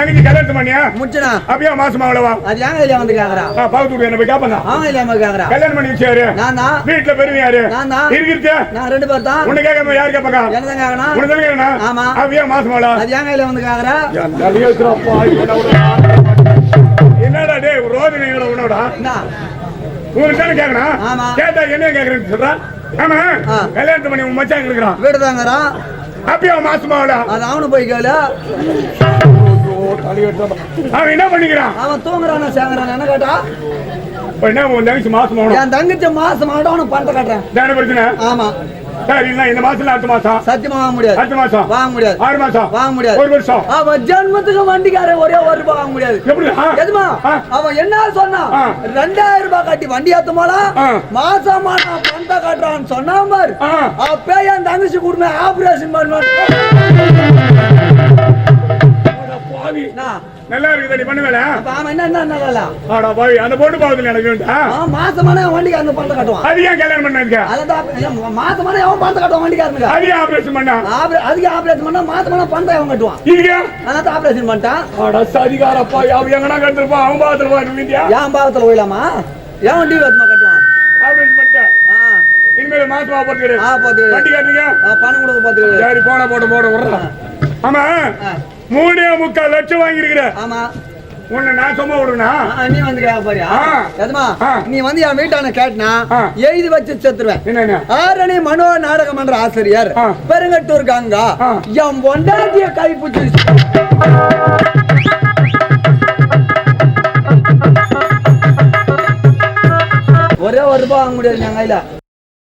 தங்கச்சி கல்யாணம் பண்ணியா? முடிச்சனா அப்படியே மாசமா அவ்வளவா? அது ஏங்க இல்லையா வந்து கேக்குறா? பக்கத்து வீட்டு என்ன போய் கேட்பாங்க அவங்க இல்லையா கேக்குறா? கல்யாணம் பண்ணி வச்சாரு நான் தான். வீட்டுல பெருமை யாரு? நான் தான். இருக்கிறது? நான் ரெண்டு பேர் தான். உன்னை கேட்காம யாரு கேட்பாங்க என்னதான் கேக்கணும் உனக்கு தானே கேட்கணும்? ஆமா. அப்படியே மாசமா அவ்வளவா? அது ஏங்க இல்லையா வந்து கேக்குறா? என்னடா டேய் ரோதனை உன்னோட? என்ன? உங்களுக்கு தானே கேட்கணும்? ஆமா. கேட்டா என்ன கேட்கறேன்னு சொல்றா? ஆமா. ஆ. கல்யாணத்தை பண்ணி உன் மச்சான் இருக்கிறான். வீடு தாங்கிறான். அப்படியே அவன் மாசமா அவ்வளோ அது அவனு போய் கேளு. அவன் என்ன பண்ணிக்கிறான்? அவன் தூங்குறானா சேங்குறான் என்ன கேட்டா? என்ன உன் தங்கச்சி மாசமா என் தங்கச்சி மாசம் ஆட்டம் அவனுக்கு பணத்தை கட்டுறேன். தானே பிரச்சனை? ஆமா. சரி இந்த மாசம் அடுத்த மாசம்? சத்தியமா வாங்க முடியாது. அடுத்த மாசம்? வாங்க முடியாது. ஆறு மாசம்? வாங்க முடியாது. ஒரு வருஷம்? அவன் ஜென்மத்துக்கு வண்டிக்காரன் ஒரே ஒரு ரூபாய் வாங்க முடியாது. எப்படி? எதுமா. அவன் என்ன சொன்னான். ரெண்டாயிரம் ரூபாய் கட்டி வண்டி ஏத்துமாலாம். மாசமா நான் பணத்தை கட்டுறான்னு சொன்னான் பாரு. ஆ. அப்பே என் தங்கச்சி கொடுமை ஆபரேஷன் பண்ணுவான். பாவி நல்லா இருக்குது நீ பண்ணுவேல அப்ப அவன் என்ன என்ன நல்லா ஆடா பாவி அந்த பொண்ணு பாவத்தில் எனக்கு வேண்டா. மாசமான வண்டிக்கு அந்த பணத்தை கட்டுவான். அது ஏன் கல்யாணம் பண்ணதுக்கு அதான் மாசமான அவன் பணத்தை கட்டுவான் வண்டிக்காரனுக்கு. அது ஏன் ஆபரேஷன் பண்ணா? அதுக்கு ஆபரேஷன் பண்ணா? மாசமான அவன் கட்டுவான். அதான் ஆபரேஷன் பண்ணிட்டான். அட சரிகாரப்பா அவன் எங்கனா கண்டுருப்பா அவன் பாவத்தில் போய் வீட்டியா ஏன் பாவத்துல போயிடலாமா? ஏன் வண்டி வேகமா கட்டுவான். ஆபரேஷன் பண்ணிட்டேன் இனிமேல் மாசமா போட்டு பாத்து வண்டி காட்டுங்க பணம் கொடுக்க சரி போட போட போட விடுறேன் ஆமா. மூணே முக்கால் லட்சம் வாங்கியிருக்கிற ஆமா உன்னை நான் சும்மா விடுனா நீ வந்து ஆ. எதுமா. நீ வந்து என் வீட்டான கேட்டினா. எழுதி வச்சு செத்துருவேன் ஆரணி மனோ நாடக மன்ற ஆசிரியர். பெருங்கட்டூர் கங்கா. என் பொண்டாட்டிய கைப்பிடிச்சிருச்சு ஒரே ஒரு ரூபாய் வாங்க முடியாது என் கையில